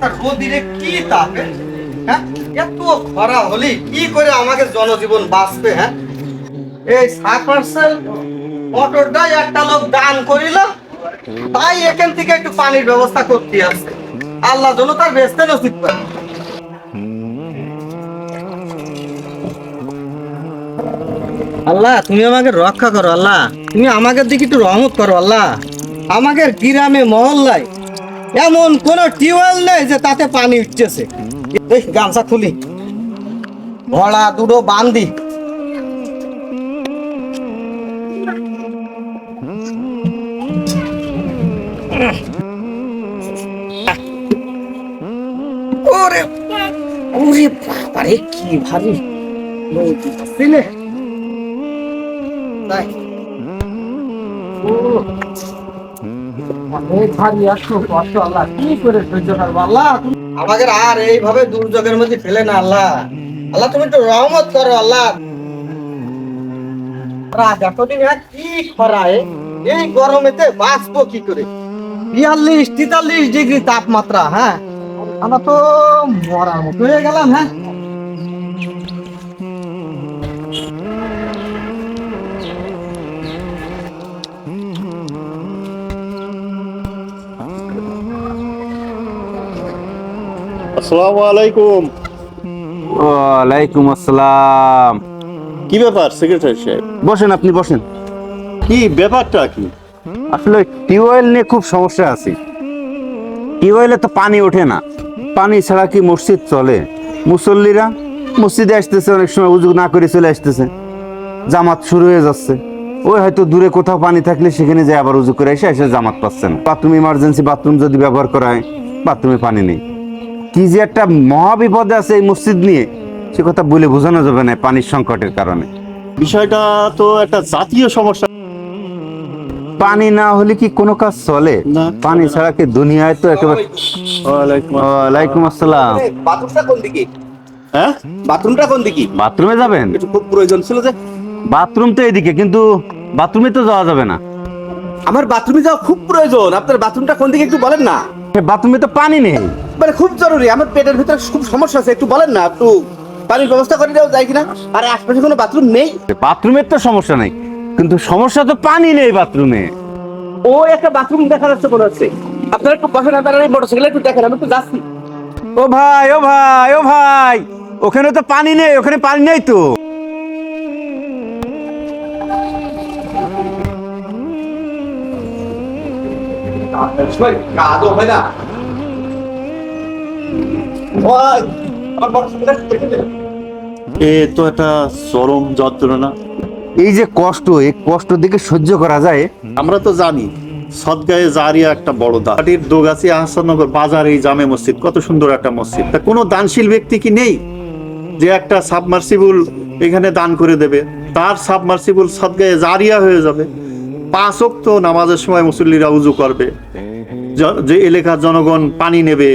তার কি হ্যাঁ? এত খরা হলি করে আমাকে জনজীবন বাঁচবে হ্যাঁ? এই একটা লোক দান তাই এখান থেকে একটু পানির ব্যবস্থা করতে আল্লাহ যেন তার বেসতে নসিব আল্লাহ, তুমি আমাকে রক্ষা করো, আল্লাহ। তুমি আমাকে দিকে একটু রহমত করো, আল্লাহ। আমাদের গ্রামে মহল্লায় এমন কোন টিউবওয়েল নেই যে তাতে পানি উঠতেছে এই গামছা খুলি। ঘোড়া দুটো বান্ধি ওরে আমাদের আর এইভাবে দুর্যোগের মধ্যে ফেলে না আল্লাহ। আল্লাহ, তুমি একটু রহমত করো আল্লাহ। কি খরায়, এই গরমেতে বাঁচবো কি করে? বিয়াল্লিশ, তেতাল্লিশ ডিগ্রি তাপমাত্রা হ্যাঁ? আমরা তো মরার মতো হয়ে গেলাম হ্যাঁ? আসসালামু আলাইকুম। ওয়ালাইকুম আসসালাম। কি ব্যাপার সেক্রেটারি সাহেব? বসেন আপনি বসেন। কি ব্যাপারটা কি? আসলে টিউবওয়েল নিয়ে খুব সমস্যা আছে। টিউবওয়েলে তো পানি ওঠে না। পানি ছাড়া কি মসজিদ চলে? মুসল্লিরা মসজিদে আসতেছে অনেক সময় উজু না করে চলে আসতেছে। জামাত শুরু হয়ে যাচ্ছে। ওই হয়তো দূরে কোথাও পানি থাকলে সেখানে যায় আবার উজু করে এসে এসে জামাত পাচ্ছে না। বাথরুম ইমার্জেন্সি বাথরুম যদি ব্যবহার করা হয় বাথরুমে পানি নেই। কি যে একটা মহা বিপদে আছে এই মসজিদ নিয়ে সে কথা বলে বোঝানো যাবে না পানির সংকটের কারণে। বিষয়টা তো একটা জাতীয় সমস্যা। পানি না হলে কি কোনো কাজ চলে? পানি ছাড়া কি দুনিয়ায় তো একেবারে ওয়ালাইকুম আসসালাম। বাথরুমটা কোন দিকে? হ্যাঁ? বাথরুমটা কোন দিকে? বাথরুমে যাবেন? একটু খুব প্রয়োজন ছিল যে বাথরুম তো এদিকে কিন্তু বাথরুমে তো যাওয়া যাবে না। আমার বাথরুমে যাওয়া খুব প্রয়োজন। আপনার বাথরুমটা কোন দিকে একটু বলেন না। বাথরুমে তো পানি নেই। মানে খুব জরুরি। আমার পেটের ভিতরে খুব সমস্যা আছে একটু বলেন না একটু পানির ব্যবস্থা করে দেওয়া যায় কিনা? আর আশপাশে কোনো বাথরুম নেই? বাথরুমের তো সমস্যা নেই কিন্তু সমস্যা তো পানি নেই বাথরুমে। ও একটা বাথরুম দেখা যাচ্ছে মনে হচ্ছে। আপনারা একটু বসেন আপনারা এই মোটরসাইকেল একটু দেখেন আমি একটু যাচ্ছি। ও ভাই ও ভাই ও ভাই ওখানে তো পানি নেই ওখানে পানি নেই তো। কাজও হয় না। এ তো একটা চরম যন্ত্রণা। এই যে কষ্ট এই কষ্ট দেখে সহ্য করা যায়। আমরা তো জানি সদগায়ে জারিয়া একটা বড় দান পাটির দোগাছি আহসাননগর বাজার এই জামে মসজিদ কত সুন্দর একটা মসজিদ। তা কোনো দানশীল ব্যক্তি কি নেই যে একটা সাবমার্সিবল এখানে দান করে দেবে? তার সাবমার্সিবল সদগায়ে জারিয়া হয়ে যাবে। পাঁচ তো নামাজের সময় মুসল্লিরা উজু করবে। যে এলাকার জনগণ পানি নেবে।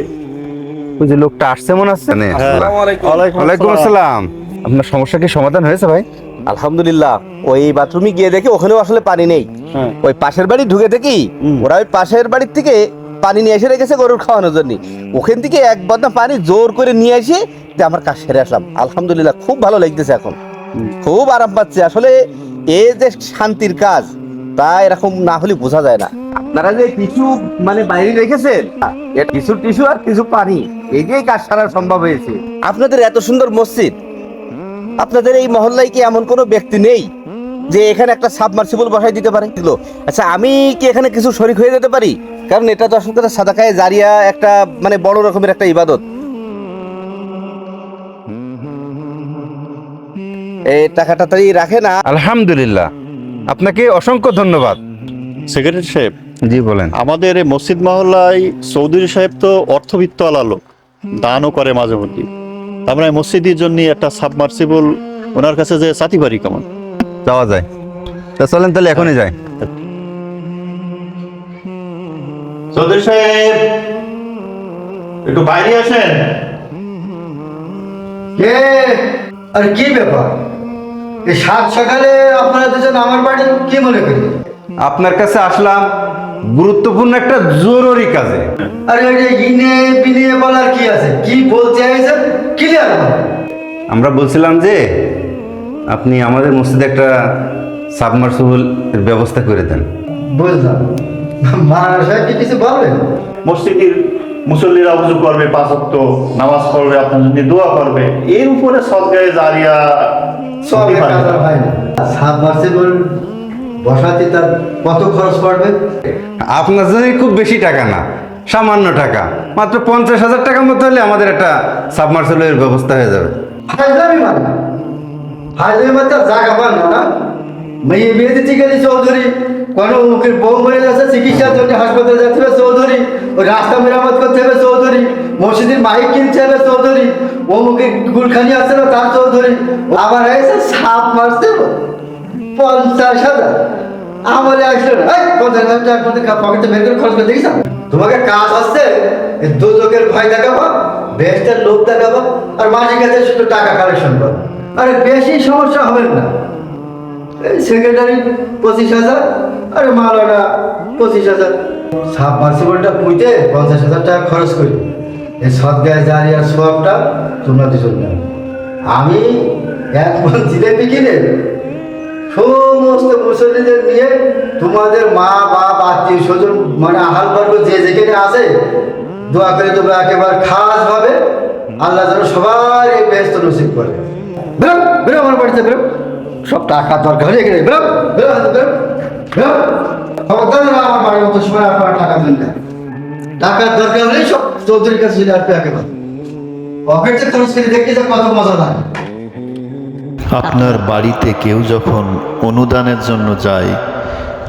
ওই যে লোকটা আসছে মনে হচ্ছে হ্যাঁ। ওয়ালাইকুম আসসালাম। আপনার সমস্যা কি সমাধান হয়েছে ভাই? আলহামদুলিল্লাহ ওই বাথরুমে গিয়ে দেখি ওখানেও আসলে পানি নেই। হ্যাঁ। ওই পাশের বাড়ি ঢুকে দেখি ওরা ওই পাশের বাড়ির থেকে পানি নিয়ে এসে রেখেছে গরুর খাওয়ানোর জন্য। ওখান থেকে এক বদনা পানি জোর করে নিয়ে এসে যে আমার কাজ সেরে আসলাম। আলহামদুলিল্লাহ খুব ভালো লাগতেছে এখন। খুব আরাম পাচ্ছে। আসলে এ যে শান্তির কাজ তা এরকম না হলে বোঝা যায় না। আপনারা যে কিছু মানে বাইরে রেখেছেন কিছু টিস্যু আর কিছু পানি এই দিয়েই কাজ সারা সম্ভব হয়েছে। আপনাদের এত সুন্দর মসজিদ আপনাদের এই মহল্লায় কি এমন কোনো ব্যক্তি নেই যে এখানে একটা সাবমার্সিবল বসাই দিতে পারে। আচ্ছা আমি কি এখানে কিছু শরিক হয়ে যেতে পারি? কারণ এটা তো আসলে সাদাকায় জারিয়া একটা মানে বড় রকমের একটা ইবাদত। এই টাকাটা তাই রাখে না আলহামদুলিল্লাহ। আপনাকে অসংখ্য ধন্যবাদ। সেক্রেটারি সাহেব জি বলেন। আমাদের এই মসজিদ মহল্লায় চৌধুরী সাহেব তো অর্থবিত্ত আলো দানও করে মাঝে মধ্যে। আমরা মসজিদের জন্য একটা সাবমার্সিবল ওনার কাছে যে সাথী পারি কেমন? যাওয়া যায়। তা চলেন তাহলে এখনই যাই। চৌধুরী সাহেব একটু বাইরে আসেন। কে? আর কি ব্যাপার? এই সাত সকালে আপনারা দুজন আমার বাড়ি কি মনে করি আপনার কাছে আসলাম গুরুত্বপূর্ণ একটা জরুরি কাজে। আরে ওই যে ইনে বিনে বলার কি আছে? কি বলতে চাইছেন? ক্লিয়ার আমরা বলছিলাম যে আপনি আমাদের মসজিদে একটা সাবমার্সিবল এর ব্যবস্থা করে দেন। বুঝলাম। মারা সাহেব কি কিছু বলবেন? মসজিদের মুসল্লিরা অভিযোগ করবে নামাজ পড়বে আপনার জন্য দোয়া করবে। এর উপরে সদগায়ে জারিয়া সাবমার্সিবল বসাতে তার কত খরচ পড়বে? আপনার জন্য খুব বেশি টাকা না সামান্য টাকা। মাত্র পঞ্চাশ হাজার টাকার মতো হলে আমাদের একটা সাবমার্সিবলের ব্যবস্থা হয়ে যাবে। হাজলামি মানে? হাজলামি মানে তার জায়গা পান না মেয়ে বিয়ে দিতে গেলে চৌধুরী। কোনো মুখের বউ মরে যাচ্ছে চিকিৎসার জন্য হাসপাতালে যেতে হবে চৌধুরী। ওই রাস্তা মেরামত করতে হবে চৌধুরী। মসজিদের মাইক কিনতে হবে চৌধুরী। ও মুখে গুলখানি আছে না তার চৌধুরী। আবার হয়েছে সাপ মারছে পঞ্চাশ হাজার। আমারে আসলো না। পঞ্চাশ হাজার পকেটে বের করে খরচ করে দেখিস তোমাকে কাজ এই দুদকের ভয় দেখাবো, বেস্টের লোক দেখাবো, আর মাঝে কাছে শুধু টাকা কালেকশন করো আরে বেশি সমস্যা হবে না। এই সেক্রেটারি পঁচিশ হাজার, আরে মালাটা পঁচিশ হাজার। সাবমার্সিবলটা পুঁতে পঞ্চাশ হাজার টাকা খরচ করি। এই সদগায় জারিয়ার সবটা তোমরা দুজন। আমি এক জিলেপি কিনে সমস্ত মুসল্লিদের নিয়ে তোমাদের মা, বাপ, আত্মীয় স্বজন মানে আহাল বর্গ যে যেখানে আছে, দোয়া করে তোমরা একেবারে খাস ভাবে আল্লাহ যেন সবার এই ব্যস্ত নসিব করে। বেরো বেরো আমার বাড়িতে বেরো সব টাকা দরকার হলে এখানে বেরো বেরো বেরো বেরো আমার বাড়ির মতো সময় আপনারা টাকা দিন না। টাকার দরকার হলেই সব চৌধুরীর কাছে আসবে একেবারে। পকেটে খরচ করে দেখতে যে কত মজা লাগে। আপনার বাড়িতে কেউ যখন অনুদানের জন্য যায়,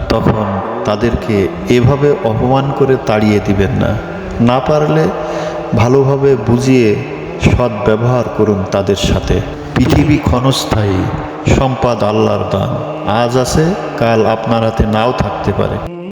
তখন তাদেরকে এভাবে অপমান করে তাড়িয়ে দিবেন না। না পারলে ভালোভাবে বুঝিয়ে সৎ ব্যবহার করুন তাদের সাথে। পৃথিবী ক্ষণস্থায়ী, সম্পাদ আল্লাহর দান। আজ আছে, কাল আপনার হাতে নাও থাকতে পারে।